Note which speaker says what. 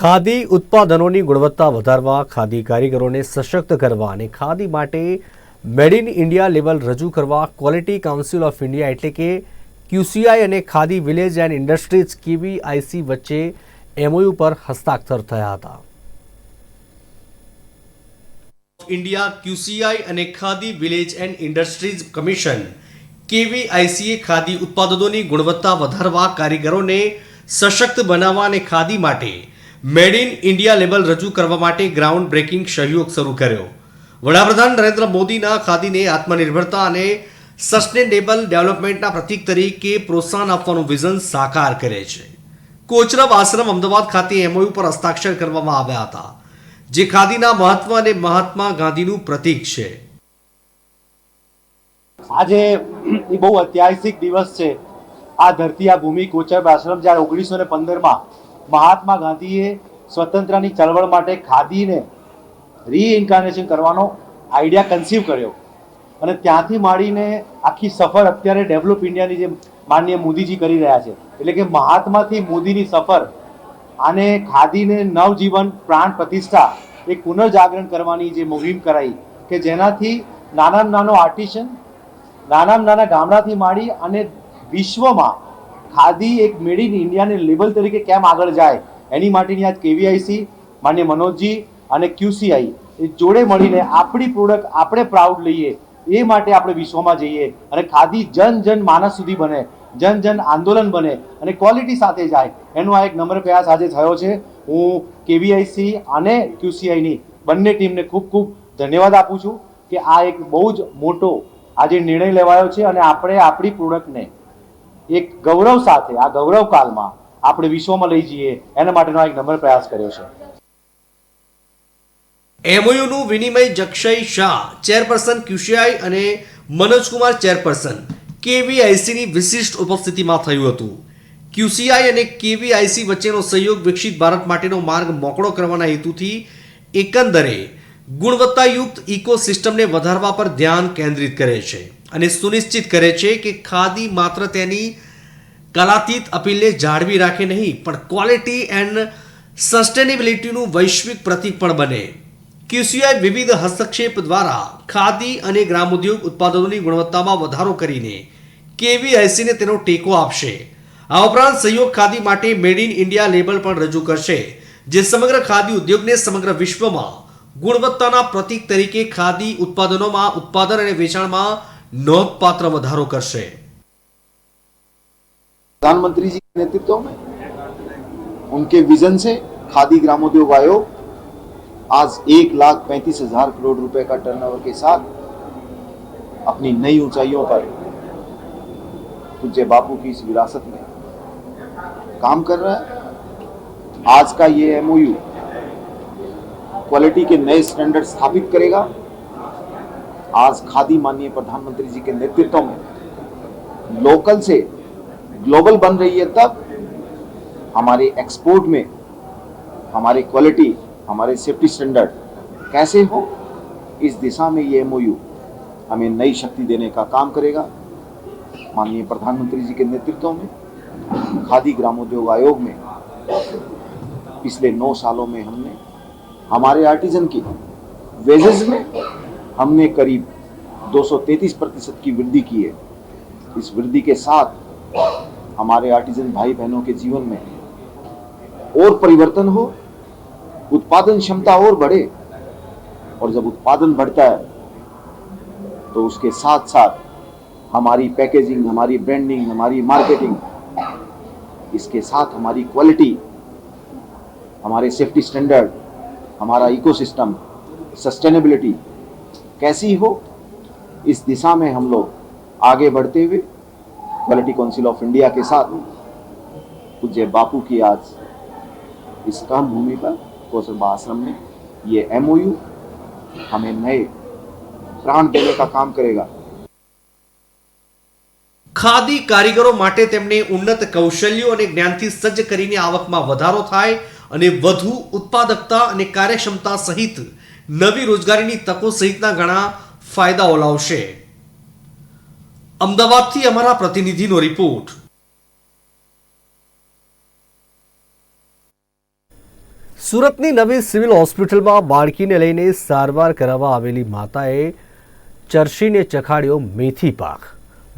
Speaker 1: ખાદી ઉત્પાદનોની ગુણવત્તા વધારવા, ખાદી કારીગરોને સશક્ત કરવા અને ખાદી માટે મેડ ઇન ઇન્ડિયા લેવલ રજૂ કરવા ક્વોલિટી કાઉન્સિલ ઓફ ઇન્ડિયા એટલે કે ક્યુસીઆઈ અને Khadi village and industries KVIC વચ્ચે એમઓયુ પર હસ્તાક્ષર થયા હતા. ઇન્ડિયા ક્યુસીઆઈ અને Khadi village and industries commission કેવીઆઈસીએ khadi ઉત્પાદનોની ગુણવત્તા વધારવા કારીગરોને સશક્ત બનાવવા અને ખાદી માટે મેડ ઇન ઇન્ડિયા લેબલ રજૂ કરવા માટે ગ્રાઉન્ડ બ્રેકિંગ સહયોગ શરૂ કર્યો. વડાપ્રધાન નરેન્દ્ર મોદીના ખાદીને આત્મનિર્ભરતા અને સસ્ટેનેબલ ડેવલપમેન્ટના પ્રતીક તરીકે પ્રોત્સાહન આપવાનું વિઝન સાકાર કરે છે. કોચરબ આશ્રમ અમદાવાદ ખાતે એમઓયુ પર હસ્તાક્ષર કરવામાં આવ્યા હતા, જે ખાદીના મહત્વ અને મહાત્મા ગાંધીનું પ્રતીક છે.
Speaker 2: આજે એ બહુ ઐતિહાસિક દિવસ છે. આ ધરતી, આ ભૂમિ કોચરબ આશ્રમ જ્યારે ઓગણીસો ને પંદરમાં મહાત્મા ગાંધીએ સ્વતંત્રની ચળવળ માટે ખાદીને રીઇન્કાર્નેશન કરવાનો આઈડિયા કન્સીવ કર્યો. અને ત્યાંથી માંડીને આખી સફર અત્યારે ડેવલપ ઇન્ડિયાની જે માનનીય મોદીજી કરી રહ્યા છે. એટલે કે મહાત્માથી મોદીની સફર આને ખાદીને નવજીવન પ્રાણ પ્રતિષ્ઠા એ પુનર્જાગરણ કરવાની જે મુહિમ કરાઈ કે જેનાથી નાનામાં નાનો આર્ટિશન નાનામાં નાના ગામડાથી માંડી અને વિશ્વમાં ખાદી એક મેડ ઇન ઇન્ડિયાને લેબલ તરીકે કેમ આગળ જાય? એની માટેની આજ કેવીઆઈસી માન્ય મનોજજી અને ક્યુસીઆઈ એ જોડે મળીને આપણી પ્રોડક્ટ આપણે પ્રાઉડ લઈએ, એ માટે આપણે વિશ્વમાં જઈએ અને ખાદી જન જન માનસ સુધી બને, જન જન આંદોલન બને અને ક્વોલિટી સાથે જાય. એનો આ એક નમ્ર પ્રયાસ આજે થયો છે. હું કેવીઆઈસી અને ક્યુસીઆઈની બંને ટીમને ખૂબ ખૂબ ધન્યવાદ આપું છું કે આ એક બહુ જ મોટો આજે નિર્ણય લેવાયો છે અને આપણે આપણી પ્રોડક્ટને એક ગૌરવ સાથે, આ ગૌરવ કાલમાં આપણે વિશ્વમાં લઈ જઈએ, એના માટેનો એક નંબર પ્રયાસ કર્યો છે.
Speaker 1: એમઓયુનું વિનિમય જક્ષય શાહ, ચેરપર્સન ક્યુસીઆઈ અને મનોજકુમાર ચેરપર્સન કેવીઆઈસીની વિશિષ્ટ ઉપસ્થિતિમાં થયું હતું. ક્યુસીઆઈ અને કેવીઆઈસી વચ્ચેનો સહયોગ વિકસિત ભારત માટેનો માર્ગ મોકળો કરવાના હેતુથી એકંદરે ગુણવત્તાયુક્ત ઇકોસિસ્ટમને વધારવા પર ધ્યાન કેન્દ્રિત કરે છે. અને સુનિશ્ચિત કરે છે કે ખાદી માત્ર તેની કલાતીત અપીલને જાળવી રાખે નહીં, પણ ક્વોલિટી એન્ડ સસ્ટેનેબિલિટીનું વૈશ્વિક પ્રતીક પણ બને. ક્યુસીઆઈ વિવિધ હસ્તક્ષેપ દ્વારા ખાદી અને ગ્રામોદ્યોગ ઉત્પાદનોની ગુણવત્તામાં વધારો કરીને કેવીઆઈસીને તેનો ટેકો આપશે. આ ઉપરાંત સહયોગ ખાદી માટે મેડ ઇન ઇન્ડિયા લેબલ પણ રજૂ કરશે, જે સમગ્ર ખાદી ઉદ્યોગને સમગ્ર વિશ્વમાં ગુણવત્તાના પ્રતીક તરીકે ખાદી ઉત્પાદનોમાં ઉત્પાદન અને વેચાણમાં નોંધપાત્ર વધારો કરશે
Speaker 3: प्रधानमंत्री जी के नेतृत्व में उनके विजन से खादी ग्रामोद्योग आयोग आज एक लाख पैंतीस हजार करोड़ रुपए का टर्नओवर के साथ अपनी नई ऊंचाइयों पर पूज्य बापू की इस विरासत में काम कर रहा है आज का ये एमओयू क्वालिटी के नए स्टैंडर्ड स्थापित करेगा आज खादी माननीय प्रधानमंत्री जी के नेतृत्व में लोकल से ग्लोबल बन रही है तब हमारे एक्सपोर्ट में हमारी क्वालिटी हमारे सेफ्टी स्टैंडर्ड कैसे हो, इस दिशा में ये एमओयू हमें नई शक्ति देने का काम करेगा। माननीय प्रधानमंत्री जी के नेतृत्व में खादी ग्रामोद्योग आयोग में पिछले नौ सालों में हमने, हमारे आर्टिजन की वेजेस में हमने करीब 233 प्रतिशत की वृद्धि की है। इस वृद्धि के साथ हमारे आर्टिजन भाई बहनों के जीवन में और परिवर्तन हो, उत्पादन क्षमता और बढ़े और जब उत्पादन बढ़ता है तो उसके साथ साथ हमारी पैकेजिंग हमारी ब्रांडिंग हमारी मार्केटिंग इसके साथ हमारी क्वालिटी हमारे सेफ्टी स्टैंडर्ड हमारा इकोसिस्टम सस्टेनेबिलिटी कैसी हो इस दिशा में हम लोग आगे बढ़ते हुए क्वालिटी काउंसिल ऑफ इंडिया के साथ पूज्य बापू की आज इस काम भूमि पर कौशलबा आश्रम में ये एमओयू हमें नए प्राण देने का काम करेगा
Speaker 1: ખાદી કારીગરો માટે તેમને ઉન્નત કૌશલ્યો અને જ્ઞાનથી સજ્જ કરીને આવકમાં વધારો થાય અને વધુ ઉત્પાદકતા અને કાર્યક્ષમતા સહિત નવી રોજગારીની તકો સહિતના ઘણા ફાયદાઓ લાવશે. અમદાવાદથી અમારા પ્રતિનિધિનો રિપોર્ટ. સુરતની નવી સિવિલ હોસ્પિટલમાં બાળકીને લઈને સારવાર કરાવવા આવેલી માતાએ ચરશીને ચખાડ્યો મેથી પાક.